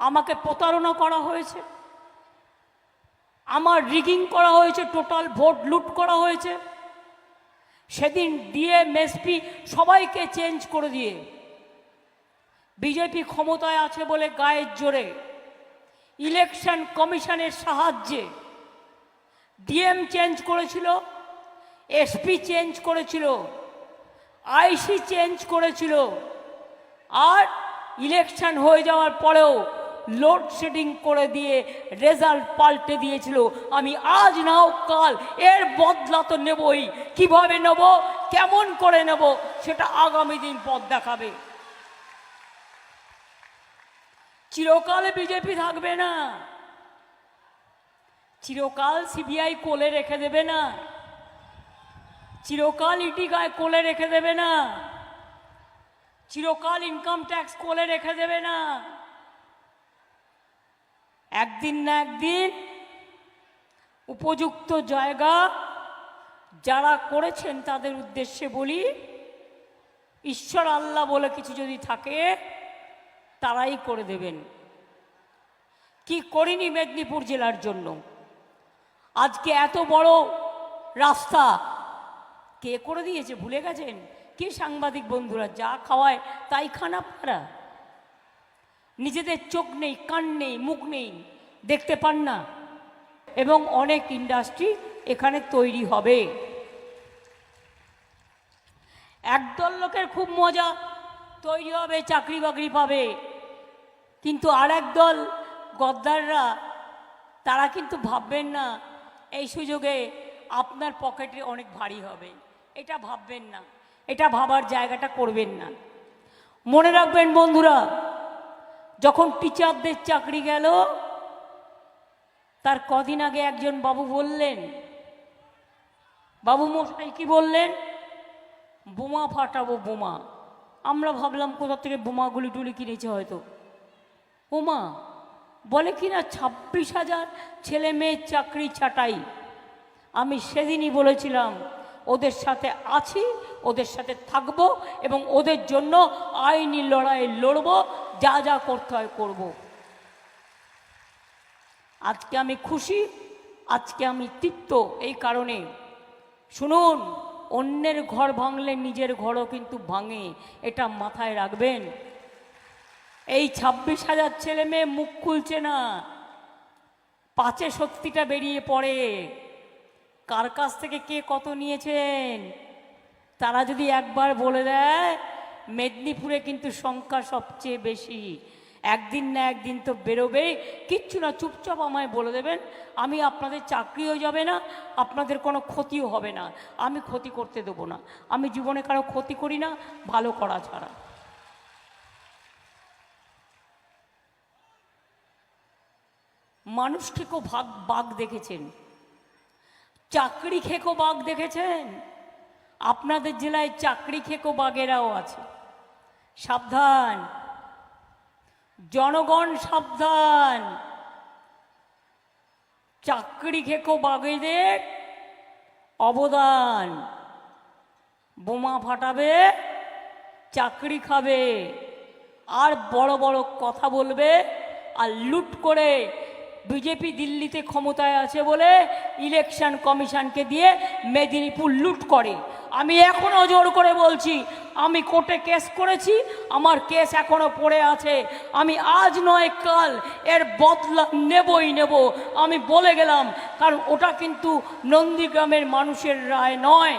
আমাকে প্রতারণা করা হয়েছে। আমার রিগিং করা হয়েছে টোটাল ভোট লুট করা হয়েছে। সেদিন ডিএম এসপি সবাইকে চেঞ্জ করে দিয়ে বিজেপি ক্ষমতায় আছে বলে গায়ের জোরে ইলেকশন কমিশনের সাহায্যে ডিএম চেঞ্জ করেছিল এসপি চেঞ্জ করেছিল আইসি চেঞ্জ করেছিল। আর ইলেকশন হয়ে যাওয়ার পরেও লোডশেডিং করে দিয়ে রেজাল্ট পাল্টে দিয়েছিল। আমি আজ নাও কাল এর বদলা তো নেবই। কীভাবে নেব? কেমন করে নেব? সেটা আগামী দিন পথ দেখাবে। চিরকাল বিজেপি থাকবে না। চিরকাল সিবিআই কোলে রেখে দেবে না। চিরকাল ইটি গায়ে কোলে রেখে দেবে না। চিরকাল ইনকাম ট্যাক্স কোলে রেখে দেবে না। একদিন না একদিন উপযুক্ত জায়গা যারা করেছেন তাদের উদ্দেশ্যে বলি, ঈশ্বর আল্লাহ বলে কিছু যদি থাকে, তারাই করে দেবেন। কি করিনি মেদিনীপুর জেলার জন্য? আজকে এত বড় রাস্তা কে করে দিয়েছে? ভুলে গেছেন? কে সাংবাদিক বন্ধুরা? যা খাওয়ায় তাই খান আপনারা। নিজেদের চোখ নেই, কান নেই, মুখ নেই। দেখতে পান না। এবং অনেক ইন্ডাস্ট্রি এখানে তৈরি হবে। একদল লোকের খুব মজা, তৈরি হবে, চাকরি বাকরি পাবে। কিন্তু আর দল, গদ্দাররা, তারা কিন্তু ভাববেন না, এই সুযোগে আপনার পকেটে অনেক ভারী হবে। এটা ভাববেন না, এটা ভাবার জায়গাটা করবেন না। মনে রাখবেন বন্ধুরা, যখন টিচারদের চাকরি গেল তার কদিন আগে একজন বাবু বললেন, বাবু মশাই, কি বললেন? বোমা ফাটাবো, বোমা। আমরা ভাবলাম, কোথা থেকে বোমাগুলি টুলি কিনেছে হয়তো। বোমা বলে কি না ছাব্বিশ হাজার ছেলে মেয়ের চাকরি ছাটাই। আমি সেদিনই বলেছিলাম, ওদের সাথে আছি, ওদের সাথে থাকব এবং ওদের জন্য আইনি লড়াই লড়বো, যা যা করতে হয় করব। আজকে আমি খুশি, আজকে আমি তৃপ্ত এই কারণে। শুনুন, অন্যের ঘর ভাঙলে নিজের ঘরও কিন্তু ভাঙে, এটা মাথায় রাখবেন। এই ছাব্বিশ হাজার ছেলে মেয়ে মুখ খুলছে না, পাঁচে শক্তিটা বেরিয়ে পড়ে। কার কাছ থেকে কে কত নিয়েছেন? তারা যদি একবার বলে দেয়, মেদিনীপুরে কিন্তু সংখ্যা সবচেয়ে বেশি। একদিন না একদিন তো বেরোবেই। কিচ্ছু না, চুপচাপ আমায় বলে দেবেন, আমি আপনাদের চাকরিও যাবে না, আপনাদের কোনো ক্ষতিও হবে না, আমি ক্ষতি করতে দেবো না, আমি জীবনে কারও ক্ষতি করি না, ভালো করা ছাড়া। মানুষ খেকো ভাগ, বাঘ দেখেছেন, চাকরি খেকো বাঘ দেখেছেন, আপনাদের জেলায় চাকরি খেকো বাঘেরাও আছে, সাবধান। জনগণ সাবধান। চাকরি খেকো বাঘেদের অবদান। বোমা ফাটাবে, চাকরি খাবে, আর বড় বড় কথা বলবে আর লুট করে বিজেপি দিল্লিতে ক্ষমতায় আছে বলে ইলেকশন কমিশনকে দিয়ে মেদিনীপুর লুট করে। আমি এখনও জোর করে বলছি, আমি কোর্টে কেস করেছি, আমার কেস এখনও পড়ে আছে। আমি আজ নয়, কাল এর বদলা নেবই নেব। আমি বলে গেলাম, কারণ ওটা কিন্তু নন্দীগ্রামের মানুষের রায় নয়।